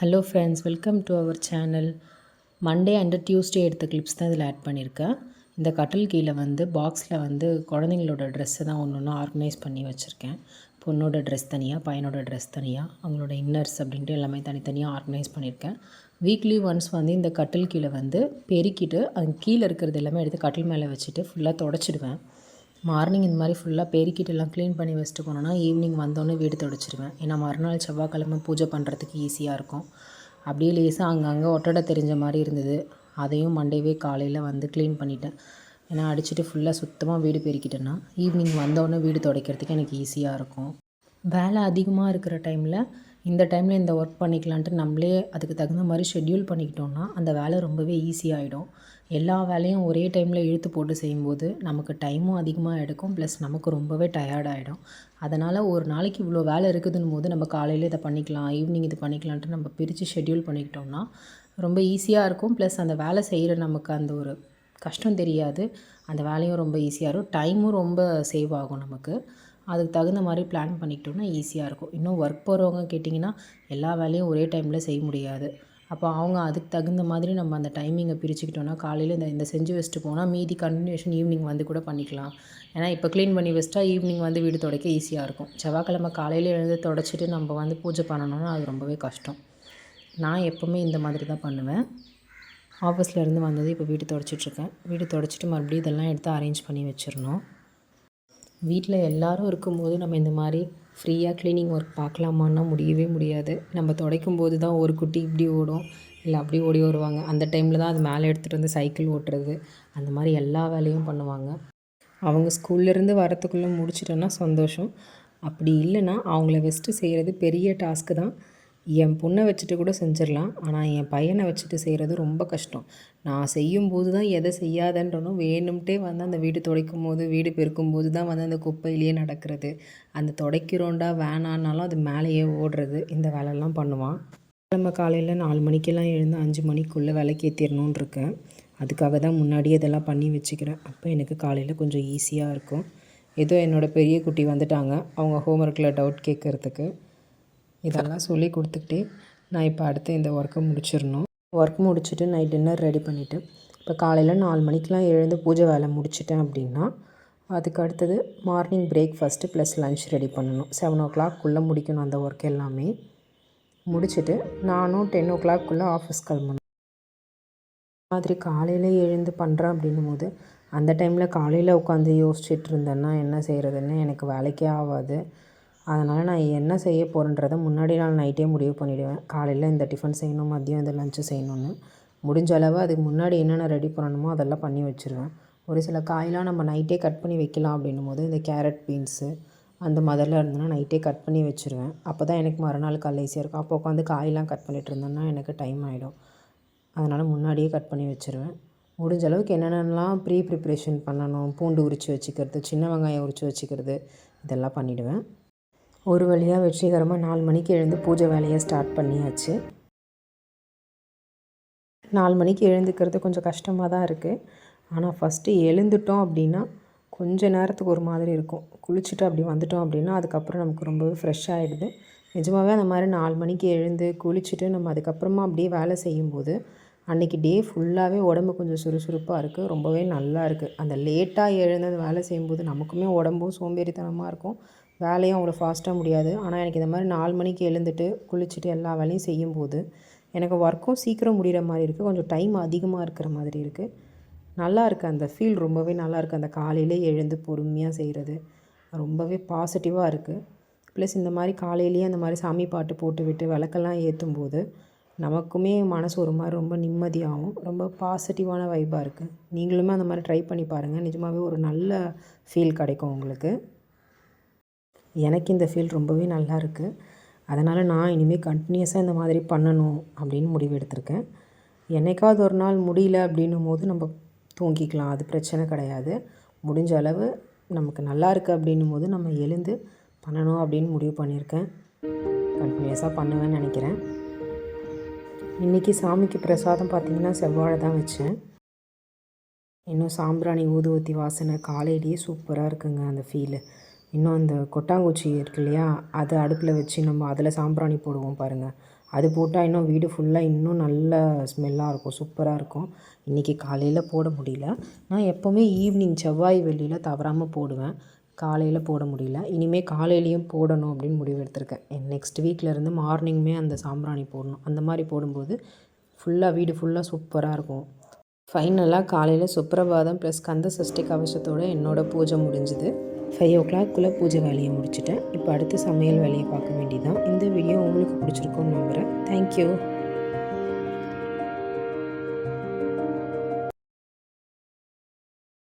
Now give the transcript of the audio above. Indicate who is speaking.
Speaker 1: Hello friends welcome to our channel Monday and Tuesday எடுத்த clips தான் இதில் add பண்ணியிருக்கேன் இந்த கட்டில் கீழே வந்து பாக்ஸில் வந்து குழந்தைங்களோட ட்ரெஸ்ஸை தான் ஒன்று ஒன்று ஆர்கனைஸ் பண்ணி வச்சுருக்கேன். பொண்ணோட ட்ரெஸ் தனியாக பையனோட ட்ரெஸ் தனியாக அவங்களோட இன்னர்ஸ் அப்படின்ட்டு எல்லாமே தனித்தனியாக ஆர்கனைஸ் பண்ணியிருக்கேன். வீக்லி ஒன்ஸ் வந்து இந்த கட்டில் கீழே வந்து பெருக்கிட்டு அது கீழே இருக்கிறது எல்லாமே எடுத்து கட்டில் மேலே வச்சுட்டு ஃபுல்லாக தொடச்சிடுவேன். மார்னிங் இந்த மாதிரி ஃபுல்லாக பெருக்கிட்டு எல்லாம் க்ளீன் பண்ணி வச்சுட்டு போனோன்னா ஈவினிங் வந்தோடனே வீடு தொடச்சிடுவேன் ஏன்னா மறுநாள் செவ்வாய்க்கிழமை பூஜை பண்ணுறதுக்கு ஈஸியாக இருக்கும். அப்படியே லேசாக அங்கங்கே ஒட்டடை தெரிஞ்ச மாதிரி இருந்தது. அதையும் மண்டேவே காலையில் வந்து க்ளீன் பண்ணிட்டேன். ஏன்னா அடிச்சுட்டு ஃபுல்லாக சுத்தமாக வீடு பெருக்கிட்டேன்னா ஈவினிங் வந்தோடனே வீடு துடைக்கிறதுக்கு எனக்கு ஈஸியாக இருக்கும். வேலை அதிகமாக இருக்கிற டைமில் இந்த டைமில் இந்த ஒர்க் பண்ணிக்கலான்ட்டு நம்மளே அதுக்கு தகுந்த மாதிரி ஷெட்யூல் பண்ணிக்கிட்டோம்னா அந்த வேலை ரொம்பவே ஈஸியாகிடும் எல்லா வேலையும் ஒரே டைமில் இழுத்து போட்டு செய்யும்போது நமக்கு டைமும் அதிகமாக எடுக்கும் ப்ளஸ் நமக்கு ரொம்பவே டயர்ட் ஆகிடும் அதனால் ஒரு நாளைக்கு இவ்வளோ வேலை இருக்குதுன்னு போது நம்ம காலையில் இதை பண்ணிக்கலாம் ஈவினிங் இது பண்ணிக்கலான்ட்டு நம்ம பிரித்து ஷெட்யூல் பண்ணிக்கிட்டோம்னா ரொம்ப ஈஸியாக இருக்கும். ப்ளஸ் அந்த வேலை செய்கிற நமக்கு அந்த ஒரு கஷ்டம் தெரியாது. அந்த வேலையும் ரொம்ப ஈஸியாக இருக்கும். டைமும் ரொம்ப சேவ் ஆகும் நமக்கு. அதுக்கு தகுந்த மாதிரி பிளான் பண்ணிக்கிட்டோம்னா ஈஸியாக இருக்கும். இன்னும் ஒர்க் போகிறவங்க கேட்டிங்கன்னா எல்லா வேலையும் ஒரே டைமில் செய்ய முடியாது. அப்போ அவங்க அதுக்கு தகுந்த மாதிரி நம்ம அந்த டைமிங்கை பிரிச்சுக்கிட்டோன்னா காலையில் இந்த இந்த செஞ்சு வச்சுட்டு போனால் மீதி கண்டினியூஷன் ஈவினிங் வந்து கூட பண்ணிக்கலாம். ஏன்னா இப்போ க்ளீன் பண்ணி வச்சிட்டா ஈவினிங் வந்து வீடு துடைக்க ஈஸியாக இருக்கும். செவ்வாய்க்கிழமை காலையில் எழுந்து தொடச்சிட்டு நம்ம வந்து பூஜை பண்ணணும்னா அது ரொம்பவே கஷ்டம். நான் எப்போவுமே இந்த மாதிரி தான் பண்ணுவேன். ஆஃபீஸ்லேருந்து வந்தது இப்போ வீடு துடைச்சிட்ருக்கேன் வீடு துடைச்சிட்டு மறுபடியும் இதெல்லாம் எடுத்து அரேஞ்ச் பண்ணி வச்சிடணும். வீட்டில் எல்லோரும் இருக்கும்போது நம்ம இந்த மாதிரி ஃப்ரீயாக க்ளீனிங் ஒர்க் பார்க்கலாமான்னா முடியவே முடியாது. நம்ம துடைக்கும் போது தான் ஒரு குட்டி இப்படி ஓடும். இல்லை அப்படி ஓடி வருவாங்க. அந்த டைமில் தான் அது மேலே எடுத்துகிட்டு வந்து சைக்கிள் ஓட்டுறது. அந்த மாதிரி எல்லா வேலையும் பண்ணுவாங்க. அவங்க ஸ்கூல்லேருந்து வரத்துக்குள்ளே முடிச்சிட்டோன்னா சந்தோஷம். அப்படி இல்லைன்னா அவங்கள வெஸ்ட்டு செய்கிறது பெரிய டாஸ்க்கு தான். என் பொண்ணை வச்சுட்டு கூட செஞ்சிடலாம். ஆனால் என் பையனை வச்சுட்டு செய்கிறது ரொம்ப கஷ்டம். நான் செய்யும்போது தான் எதை செய்யாதன்றனும் வேணும்ட்டே வந்து அந்த வீடு துடைக்கும் போது வீடு பெருக்கும் போது தான் வந்து அந்த குப்பையிலேயே நடக்கிறது. அந்த துடைக்கிறோண்டா வேணான்னாலும் அது மேலேயே ஓடுறது. இந்த வேலையெல்லாம் பண்ணுவான். நம்ம காலையில் நாலு மணிக்கெல்லாம் எழுந்து அஞ்சு மணிக்குள்ளே விளக்கேற்றிடணுன்னு இருக்கேன். அதுக்காக தான் முன்னாடியே இதெல்லாம் பண்ணி வச்சுக்கிறேன். அப்போ எனக்கு காலையில் கொஞ்சம் ஈஸியாக இருக்கும். ஏதோ என்னோடய பெரிய குட்டி வந்துட்டாங்க. அவங்க ஹோம்ஒர்க்கில் டவுட் கேட்குறதுக்கு. இதெல்லாம் சொல்லி கொடுத்துக்கிட்டே நான் இப்போ அடுத்து இந்த ஒர்க்கை முடிச்சிடணும். ஒர்க் முடிச்சுட்டு நைட் டின்னர் ரெடி பண்ணிவிட்டு இப்போ காலையில் நாலு மணிக்கெலாம் எழுந்து பூஜை வேலை முடிச்சிட்டேன் அப்படின்னா அதுக்கு அடுத்தது morning breakfast plus lunch ready பண்ணணும். செவன் ஓ கிளாக்குள்ளே முடிக்கணும் அந்த ஒர்க் எல்லாமே. முடிச்சுட்டு நானும் டென் ஓ கிளாக்குள்ளே ஆஃபீஸ் கிளம்பணும். மாதிரி காலையில் எழுந்து பண்ணுறேன் அப்படின்னும் போது அந்த டைமில் காலையில் உட்காந்து யோசிச்சுட்டு இருந்தேன்னா என்ன செய்கிறதுன்னு எனக்கு வேலைக்கே ஆகாது. அதனால் நான் என்ன செய்ய போகிறேன்றத முன்னாடி நாள் நைட்டே முடிவு பண்ணிவிடுவேன் காலையில் இந்த டிஃபன் செய்யணும் மதியம் இந்த லஞ்சு செய்யணும்னு. முடிஞ்ச அளவு அதுக்கு முன்னாடி என்னென்ன ரெடி பண்ணணுமோ அதெல்லாம் பண்ணி வச்சுருவேன். ஒரு சில காயெலாம் நம்ம நைட்டே கட் பண்ணி வைக்கலாம் அப்படின்னும் போது இந்த கேரட் பீன்ஸு அந்த மாதிரிலாம் இருந்ததுன்னா நைட்டே கட் பண்ணி வச்சுருவேன். அப்போ தான் எனக்கு மறுநாள் காலையில் ஈஸியாக இருக்கும். அப்போ உட்காந்து காயெலாம் கட் பண்ணிகிட்டு இருந்தேன்னா எனக்கு டைம் ஆகிடும் அதனால் முன்னாடியே கட் பண்ணி வச்சுருவேன். முடிஞ்ச அளவுக்கு என்னென்னலாம் ப்ரீ ப்ரிப்ரேஷன் பண்ணணும் பூண்டு உரித்து வச்சுக்கிறது சின்ன வெங்காயம் உரித்து வச்சுக்கிறது இதெல்லாம் பண்ணிவிடுவேன் ஒரு வழியாக வெற்றிகரமாக நாலு மணிக்கு எழுந்து பூஜை வேலையை ஸ்டார்ட் பண்ணியாச்சு. நாலு மணிக்கு எழுந்துக்கிறது கொஞ்சம் கஷ்டமாக தான் இருக்குது ஆனால் ஃபஸ்ட்டு எழுந்துட்டோம் அப்படின்னா கொஞ்ச நேரத்துக்கு ஒரு மாதிரி இருக்கும். குளிச்சுட்டு அப்படி வந்துட்டோம் அப்படின்னா அதுக்கப்புறம் நமக்கு ரொம்பவே ஃப்ரெஷ் ஆகிடுது நிஜமாகவே அந்த மாதிரி நாலு மணிக்கு எழுந்து குளிச்சுட்டு நம்ம அதுக்கப்புறமா அப்படியே வேலை செய்யும்போது அன்றைக்கி டே ஃபுல்லாகவே உடம்பு கொஞ்சம் சுறுசுறுப்பாக இருக்குது ரொம்பவே நல்லா இருக்குது அந்த லேட்டாக எழுந்து அந்த வேலை செய்யும்போது நமக்குமே உடம்பும் சோம்பேறித்தனமாக இருக்கும். வேலையும் அவ்வளோ ஃபாஸ்ட்டாக முடியாது. ஆனால் எனக்கு இந்த மாதிரி நாலு மணிக்கு எழுந்துட்டு குளிச்சுட்டு எல்லா வேலையும் செய்யும்போது எனக்கு ஒர்க்கும் சீக்கிரம் முடிகிற மாதிரி இருக்குது கொஞ்சம் டைம் அதிகமாக இருக்கிற மாதிரி இருக்குது நல்லா இருக்குது அந்த ஃபீல் ரொம்பவே நல்லா இருக்குது அந்த காலையிலே எழுந்து பொறுமையாக செய்கிறது ரொம்பவே பாசிட்டிவாக இருக்குது ப்ளஸ் இந்த மாதிரி காலையிலேயே அந்த மாதிரி சாமி பாட்டு போட்டு விட்டு விளக்கெல்லாம் ஏற்றும் போது நமக்குமே மனசு ஒரு மாதிரி ரொம்ப நிம்மதியாகவும் ரொம்ப பாசிட்டிவான வைப்பாக இருக்குது நீங்களுமே அந்த மாதிரி ட்ரை பண்ணி பாருங்கள் நிஜமாகவே ஒரு நல்ல ஃபீல் கிடைக்கும் உங்களுக்கு. எனக்கு இந்த ஃபீல் ரொம்பவே நல்லா இருக்குது அதனால் நான் இனிமேல் கண்டினியூஸாக இந்த மாதிரி பண்ணணும் அப்படின்னு முடிவு எடுத்திருக்கேன். என்னைக்காவது ஒரு நாள் முடியல அப்படின்னும் போது நம்ம தூங்கிக்கலாம். அது பிரச்சனை கிடையாது. முடிஞ்ச அளவு நமக்கு நல்லா இருக்குது அப்படின்னும் போது நம்ம எழுந்து பண்ணணும் அப்படின்னு முடிவு பண்ணியிருக்கேன். கண்டினியூஸாக பண்ணுவேன்னு நினைக்கிறேன். இன்றைக்கி சாமிக்கு பிரசாதம் பார்த்திங்கன்னா செவ்வாழை தான் வச்சேன். இன்னும் சாம்பிராணி ஊதுவத்தி வாசனை காலையிலேயே சூப்பராக இருக்குங்க அந்த ஃபீலு இன்னும் அந்த கொட்டாங்குச்சி இருக்கு இல்லையா? அதை அடுப்பில் வச்சு நம்ம அதில் சாம்பிராணி போடுவோம் பாருங்கள் அது போட்டால் இன்னும் வீடு ஃபுல்லாக இன்னும் நல்ல ஸ்மெல்லாக இருக்கும் சூப்பராக இருக்கும். இன்றைக்கி காலையில் போட முடியல. நான் எப்போவுமே ஈவினிங் செவ்வாய் வெள்ளியில் தவறாமல் போடுவேன். காலையில் போட முடியல. இனிமேல் காலையிலையும் போடணும் அப்படின்னு முடிவு எடுத்திருக்கேன். நெக்ஸ்ட் வீக்லேருந்து மார்னிங்குமே அந்த சாம்பிராணி போடணும். அந்த மாதிரி போடும்போது ஃபுல்லாக வீடு ஃபுல்லாக சூப்பராக இருக்கும். ஃபைனலாக காலையில் சுப்பிரபாதம் ப்ளஸ் கந்த சஷ்டி கவசத்தோடு என்னோடய பூஜை முடிஞ்சுது. ஃபைவ் ஓ கிளாக்குள்ளே பூஜை வேலையை முடிச்சுட்டேன். இப்போ அடுத்து சமையல் வேலையை பார்க்க வேண்டியதான் இந்த வீடியோ உங்களுக்கு பிடிச்சிருக்கும்னு நம்புகிறேன் தேங்க்யூ